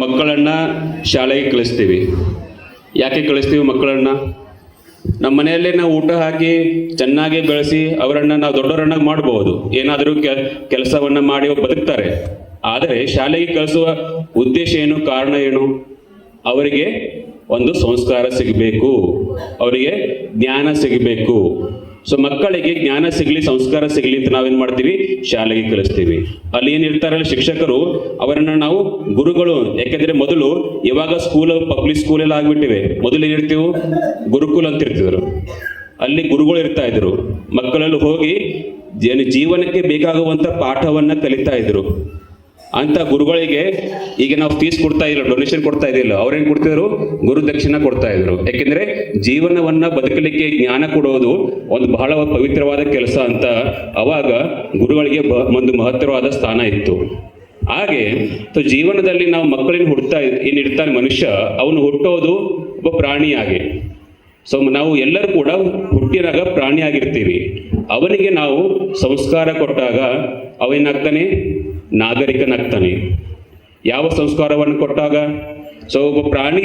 ಮಕ್ಕಳನ್ನ ಶಾಲೆಗೆ ಕಳಿಸ್ತೀವಿ. ಯಾಕೆ ಕಳಿಸ್ತೀವಿ ಮಕ್ಕಳನ್ನ? ನಮ್ಮ ಮನೆಯಲ್ಲೇ ನಾವು ಊಟ ಹಾಕಿ ಚೆನ್ನಾಗಿ ಬೆಳೆಸಿ ಅವರನ್ನ ನಾವು ದೊಡ್ಡವರನ್ನಾಗಿ ಮಾಡಬಹುದು ಏನಾದರೂ ಕೆಲಸವನ್ನ ಮಾಡಿ ಬದುಕ್ತಾರೆ. ಆದರೆ ಶಾಲೆಗೆ ಕಳಿಸುವ ಉದ್ದೇಶ ಏನು, ಕಾರಣ ಏನು? ಅವರಿಗೆ ಒಂದು ಸಂಸ್ಕಾರ ಸಿಗಬೇಕು. ಅವರಿಗೆ ಜ್ಞಾನ ಸಿಗಬೇಕು. ಸೊ ಮಕ್ಕಳಿಗೆ ಜ್ಞಾನ ಸಿಗಲಿ, ಸಂಸ್ಕಾರ ಸಿಗಲಿ ಅಂತ ನಾವೇನ್ ಮಾಡ್ತೀವಿ? ಶಾಲೆಗೆ ಕಲಿಸ್ತೀವಿ ಅಲ್ಲಿ ಏನಿರ್ತಾರಲ್ಲ ಶಿಕ್ಷಕರು, ಅವರನ್ನ ನಾವು ಗುರುಗಳು, ಯಾಕೆಂದ್ರೆ ಮೊದಲು ಇವಾಗ ಸ್ಕೂಲ್ ಪಬ್ಲಿಕ್ ಸ್ಕೂಲ್ ಎಲ್ಲ ಆಗ್ಬಿಟ್ಟಿವೆ. ಮೊದಲು ಏನಿರ್ತೀವಿ ಗುರುಕುಲ ಅಂತ ಇರ್ತಿದ್ರು. ಅಲ್ಲಿ ಗುರುಗಳು ಇರ್ತಾ ಇದ್ರು. ಮಕ್ಕಳಲ್ಲಿ ಹೋಗಿ ಜೀವನಕ್ಕೆ ಬೇಕಾಗುವಂತ ಪಾಠವನ್ನ ಕಲಿತಾ ಇದ್ರು. ಅಂತ ಗುರುಗಳಿಗೆ ಈಗ ನಾವು ಫೀಸ್ ಕೊಡ್ತಾ ಇಲ್ಲ ಡೊನೇಷನ್ ಕೊಡ್ತಾ ಇದ್ದಿಲ್ಲ. ಅವ್ರೇನ್ ಕೊಡ್ತಿದ್ರು? ಗುರು ದಕ್ಷಿಣ ಕೊಡ್ತಾ ಇದ್ರು. ಯಾಕೆಂದ್ರೆ ಜೀವನವನ್ನ ಬದುಕಲಿಕ್ಕೆ ಜ್ಞಾನ ಕೊಡೋದು ಒಂದು ಬಹಳ ಪವಿತ್ರವಾದ ಕೆಲಸ ಅಂತ ಅವಾಗ ಗುರುಗಳಿಗೆ ಒಂದು ಮಹತ್ತರವಾದ ಸ್ಥಾನ ಇತ್ತು. ಹಾಗೆ ಜೀವನದಲ್ಲಿ ನಾವು ಮಕ್ಕಳಿನ ಹುಡ್ತಾ ಏನಿಡ್ತಾನೆ ಮನುಷ್ಯ, ಅವನು ಹುಟ್ಟೋದು ಒಬ್ಬ ಪ್ರಾಣಿಯಾಗಿ. ಸೊ ನಾವು ಎಲ್ಲರೂ ಕೂಡ ಹುಟ್ಟಿದಾಗ ಪ್ರಾಣಿಯಾಗಿರ್ತೀವಿ. ಅವನಿಗೆ ನಾವು ಸಂಸ್ಕಾರ ಕೊಟ್ಟಾಗ ಅವೇನಾಗ್ತಾನೆ? ನಾಗರಿಕನಾಗ್ತಾನೆ. ಯಾವ ಸಂಸ್ಕಾರವನ್ನು ಕೊಟ್ಟಾಗ? ಸೊ ಒಬ್ಬ ಪ್ರಾಣಿ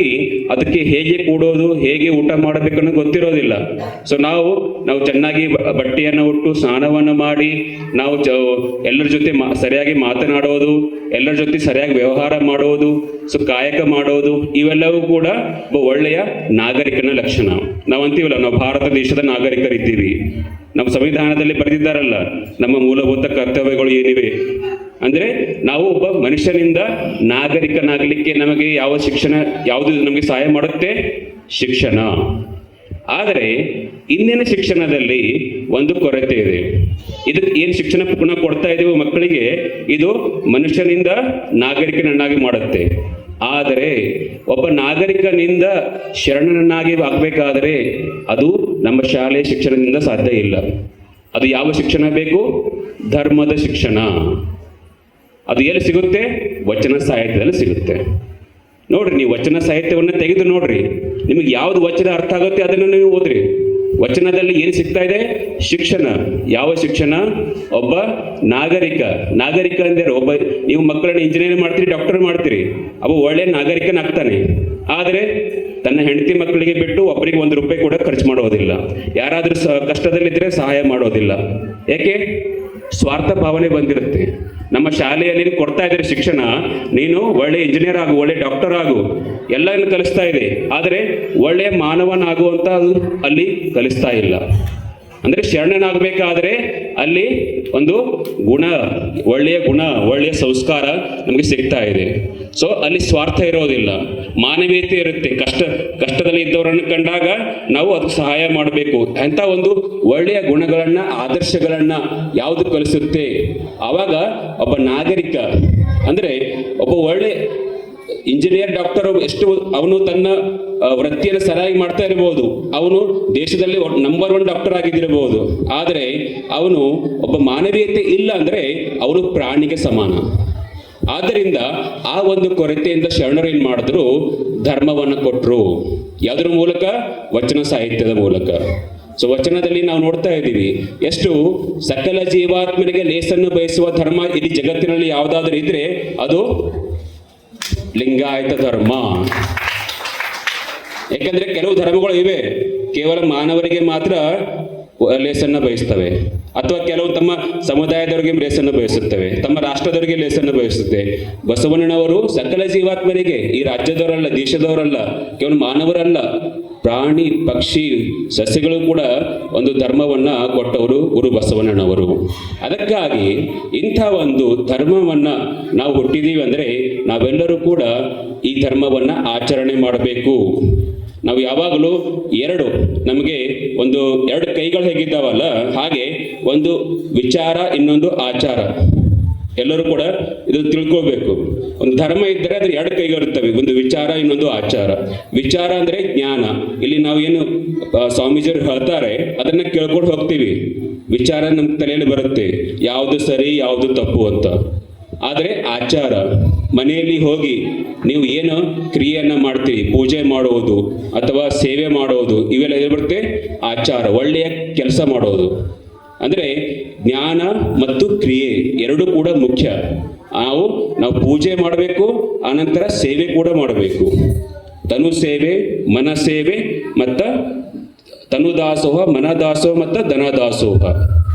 ಅದಕ್ಕೆ ಹೇಗೆ ಕೂಡೋದು, ಹೇಗೆ ಊಟ ಮಾಡಬೇಕನ್ನೋ ಗೊತ್ತಿರೋದಿಲ್ಲ. ಸೊ ನಾವು ನಾವು ಚೆನ್ನಾಗಿ ಬಟ್ಟೆಯನ್ನು ಉಟ್ಟು ಸ್ನಾನವನ್ನು ಮಾಡಿ, ನಾವು ಚ ಎಲ್ಲರ ಜೊತೆ ಮಾ, ಸರಿಯಾಗಿ ಮಾತನಾಡೋದು, ಎಲ್ಲರ ಜೊತೆ ಸರಿಯಾಗಿ ವ್ಯವಹಾರ ಮಾಡೋದು, ಸೊ, ಕಾಯಕ ಮಾಡೋದು, ಇವೆಲ್ಲವೂ ಕೂಡ ಒಬ್ಬ ಒಳ್ಳೆಯ ನಾಗರಿಕನ ಲಕ್ಷಣ. ನಾವು ಅಂತೀವಲ್ಲ, ನಾವು ಭಾರತ ದೇಶದ ನಾಗರಿಕರಿದ್ದೀವಿ. ನಮ್ಮ ಸಂವಿಧಾನದಲ್ಲಿ ಬರೆದಿದ್ದಾರಲ್ಲ, ನಮ್ಮ ಮೂಲಭೂತ ಕರ್ತವ್ಯಗಳು ಏನಿವೆ? ಅಂದ್ರೆ ನಾವು ಒಬ್ಬ ಮನುಷ್ಯನಿಂದ ನಾಗರಿಕನಾಗಲಿಕ್ಕೆ ನಮಗೆ ಯಾವ ಶಿಕ್ಷಣ, ಯಾವುದು ನಮಗೆ ಸಹಾಯ ಮಾಡುತ್ತೆ? ಶಿಕ್ಷಣ. ಆದರೆ ಇಂದಿನ ಶಿಕ್ಷಣದಲ್ಲಿ ಒಂದು ಕೊರತೆ ಇದೆ. ಇದಕ್ಕೆ ಏನು ಶಿಕ್ಷಣ ಪುನಃ ಕೊಡ್ತಾ ಇದ್ದೀವೋ ಮಕ್ಕಳಿಗೆ, ಇದು ಮನುಷ್ಯನಿಂದ ನಾಗರಿಕನನ್ನಾಗಿ ಮಾಡುತ್ತೆ. ಆದರೆ ಒಬ್ಬ ನಾಗರಿಕನಿಂದ ಶರಣನನ್ನಾಗಿ ಆಗಬೇಕಾದರೆ ಅದು ನಮ್ಮ ಶಾಲೆಯ ಶಿಕ್ಷಣದಿಂದ ಸಾಧ್ಯ ಇಲ್ಲ. ಅದು ಯಾವ ಶಿಕ್ಷಣ ಬೇಕು? ಧರ್ಮದ ಶಿಕ್ಷಣ. ಅದು ಎಲ್ಲಿ ಸಿಗುತ್ತೆ? ವಚನ ಸಾಹಿತ್ಯದಲ್ಲಿ ಸಿಗುತ್ತೆ. ನೋಡ್ರಿ, ನೀವು ವಚನ ಸಾಹಿತ್ಯವನ್ನು ತೆಗೆದು ನೋಡ್ರಿ. ನಿಮಗೆ ಯಾವ್ದು ವಚನ ಅರ್ಥ ಆಗುತ್ತೆ ಅದನ್ನು ನೀವು ಓದ್ರಿ. ವಚನದಲ್ಲಿ ಏನು ಸಿಗ್ತಾ ಇದೆ? ಶಿಕ್ಷಣ. ಯಾವ ಶಿಕ್ಷಣ? ಒಬ್ಬ ನಾಗರಿಕ. ನಾಗರಿಕ ಅಂದರೆ ಒಬ್ಬ, ನೀವು ಮಕ್ಕಳನ್ನ ಇಂಜಿನಿಯರ್ ಮಾಡ್ತೀರಿ ಡಾಕ್ಟರ್ ಮಾಡ್ತೀರಿ. ಅವ ಒಳ್ಳೆ ನಾಗರಿಕನಾಗ್ತಾನೆ ಆದರೆ ತನ್ನ ಹೆಂಡತಿ ಮಕ್ಕಳಿಗೆ ಬಿಟ್ಟು ಒಬ್ಬರಿಗೆ ಒಂದು ರೂಪಾಯಿ ಕೂಡ ಖರ್ಚು ಮಾಡೋದಿಲ್ಲ. ಯಾರಾದರೂ ಸ ಕಷ್ಟದಲ್ಲಿದ್ದರೆ ಸಹಾಯ ಮಾಡೋದಿಲ್ಲ. ಯಾಕೆ? ಸ್ವಾರ್ಥ ಭಾವನೆ ಬಂದಿರುತ್ತೆ. ನಮ್ಮ ಶಾಲೆಯಲ್ಲಿ ನೀನು ಕೊಡ್ತಾ ಇದ್ದಾರೆ ಶಿಕ್ಷಣ, ನೀನು ಒಳ್ಳೆ ಇಂಜಿನಿಯರ್ ಆಗು, ಒಳ್ಳೆ ಡಾಕ್ಟರ್ ಆಗು ಎಲ್ಲವನ್ನು ಕಲಿಸ್ತಾ ಇದೆ ಆದರೆ ಒಳ್ಳೆಯ ಮಾನವನಾಗುವಂತ ಅಲ್ಲಿ ಕಲಿಸ್ತಾ ಇಲ್ಲ. ಅಂದ್ರೆ ಶರಣನಾಗಬೇಕಾದ್ರೆ ಅಲ್ಲಿ ಒಂದು ಗುಣ, ಒಳ್ಳೆಯ ಗುಣ, ಒಳ್ಳೆಯ ಸಂಸ್ಕಾರ ನಮಗೆ ಸಿಗ್ತಾ ಇದೆ. ಸೊ ಅಲ್ಲಿ ಸ್ವಾರ್ಥ ಇರೋದಿಲ್ಲ. ಮಾನವೀಯತೆ ಇರುತ್ತೆ. ಕಷ್ಟ, ಕಷ್ಟದಲ್ಲಿ ಇದ್ದವರನ್ನು ಕಂಡಾಗ ನಾವು ಅದಕ್ಕೆ ಸಹಾಯ ಮಾಡಬೇಕು. ಅಂತ ಒಂದು ಒಳ್ಳೆಯ ಗುಣಗಳನ್ನ, ಆದರ್ಶಗಳನ್ನ ಯಾವುದು ಕಲಿಸುತ್ತೆ? ಆವಾಗ ಒಬ್ಬ ನಾಗರಿಕ, ಅಂದ್ರೆ ಒಬ್ಬ ಒಳ್ಳೆ ಇಂಜಿನಿಯರ್ ಡಾಕ್ಟರ್ ಎಷ್ಟು ಅವನು ತನ್ನ ವೃತ್ತಿಯನ್ನು ಸರಿಯಾಗಿ ಮಾಡ್ತಾ ಇರಬಹುದು ಅವನು ದೇಶದಲ್ಲಿ ನಂಬರ್ ಒನ್ ಡಾಕ್ಟರ್ ಆಗಿದ್ದಿರಬಹುದು. ಆದರೆ ಅವನು ಒಬ್ಬ ಮಾನವೀಯತೆ ಇಲ್ಲ ಅಂದ್ರೆ ಅವನು ಪ್ರಾಣಿಗೆ ಸಮಾನ. ಆದ್ದರಿಂದ ಆ ಒಂದು ಕೊರತೆಯಿಂದ ಶರಣರು ಏನ್ ಮಾಡಿದ್ರು? ಧರ್ಮವನ್ನು ಕೊಟ್ಟರು ಯಾವುದ್ರ ಮೂಲಕ? ವಚನ ಸಾಹಿತ್ಯದ ಮೂಲಕ. ಸೊ ವಚನದಲ್ಲಿ ನಾವು ನೋಡ್ತಾ ಇದ್ದೀವಿ, ಎಷ್ಟು ಸಕಲ ಜೀವಾತ್ಮನಿಗೆ ಲೇಸನ್ನು ಬಯಸುವ ಧರ್ಮ ಇಡೀ ಜಗತ್ತಿನಲ್ಲಿ ಯಾವುದಾದ್ರೂ ಇದ್ರೆ ಅದು ಲಿಂಗಾಯತ ಧರ್ಮ. ಯಾಕಂದ್ರೆ ಕೆಲವು ಧರ್ಮಗಳು ಇವೆ. ಕೇವಲ ಮಾನವರಿಗೆ ಮಾತ್ರ ಲೇಸನ್ನ ಬಯಸ್ತವೆ. ಅಥವಾ ಕೆಲವು ತಮ್ಮ ಸಮುದಾಯದವರಿಗೆ ಲೇಸನ್ನು ಬಯಸುತ್ತವೆ. ತಮ್ಮ ರಾಷ್ಟ್ರದವರಿಗೆ ಲೇಸನ್ನು ಬಯಸುತ್ತೆ. ಬಸವಣ್ಣನವರು ಸಕಲ ಜೀವಾತ್ಮರಿಗೆ ಈ ರಾಜ್ಯದವರಲ್ಲ, ದೇಶದವರಲ್ಲ, ಕೇವಲ ಮಾನವರಲ್ಲ. ಪ್ರಾಣಿ, ಪಕ್ಷಿ, ಸಸ್ಯಗಳು ಕೂಡ ಒಂದು ಧರ್ಮವನ್ನ ಕೊಟ್ಟವರು ಗುರು ಬಸವಣ್ಣನವರು. ಅದಕ್ಕಾಗಿ ಇಂಥ ಒಂದು ಧರ್ಮವನ್ನ ನಾವು ಹುಟ್ಟಿದೀವಿ ಅಂದ್ರೆ ನಾವೆಲ್ಲರೂ ಕೂಡ ಈ ಧರ್ಮವನ್ನ ಆಚರಣೆ ಮಾಡಬೇಕು. ನಾವು ಯಾವಾಗಲೂ ಎರಡು, ನಮಗೆ ಒಂದು ಎರಡು ಕೈಗಳು ಹೇಗಿದ್ದಾವಲ್ಲ, ಹಾಗೆ ಒಂದು ವಿಚಾರ, ಇನ್ನೊಂದು ಆಚಾರ. ಎಲ್ಲರೂ ಕೂಡ ಇದನ್ನು ತಿಳ್ಕೋಬೇಕು. ಒಂದು ಧರ್ಮ ಇದ್ದರೆ ಅದ್ರ ಎರಡು ಕೈಗಳಿರ್ತವೆ. ಒಂದು ವಿಚಾರ, ಇನ್ನೊಂದು ಆಚಾರ. ವಿಚಾರ ಅಂದ್ರೆ ಜ್ಞಾನ. ಇಲ್ಲಿ ನಾವು ಏನು ಸ್ವಾಮೀಜಿಯವರು ಹೇಳ್ತಾರೆ, ಅದನ್ನ ಕೇಳ್ಕೊಂಡು ಹೋಗ್ತೀವಿ. ವಿಚಾರ ನಮ್ಮ ತಲೆಯಲ್ಲಿ ಬರುತ್ತೆ. ಯಾವುದು ಸರಿ, ಯಾವುದು ತಪ್ಪು ಅಂತ. ಆದರೆ ಆಚಾರ, ಮನೆಯಲ್ಲಿ ಹೋಗಿ ನೀವು ಏನು ಕ್ರಿಯೆಯನ್ನು ಮಾಡ್ತೀರಿ? ಪೂಜೆ ಮಾಡುವುದು ಅಥವಾ ಸೇವೆ ಮಾಡುವುದು ಇವೆಲ್ಲ ಏನು ಬರುತ್ತೆ? ಆಚಾರ, ಒಳ್ಳೆಯ ಕೆಲಸ ಮಾಡೋದು. ಅಂದರೆ ಜ್ಞಾನ ಮತ್ತು ಕ್ರಿಯೆ ಎರಡು ಕೂಡ ಮುಖ್ಯ. ನಾವು ನಾವು ಪೂಜೆ ಮಾಡಬೇಕು, ಆನಂತರ ಸೇವೆ ಕೂಡ ಮಾಡಬೇಕು. ತನು ಸೇವೆ, ಮನ ಸೇವೆ, ಮತ್ತು ತನು ದಾಸೋಹ, ಮನ ದಾಸೋಹ, ಮತ್ತು ಧನ ದಾಸೋಹ.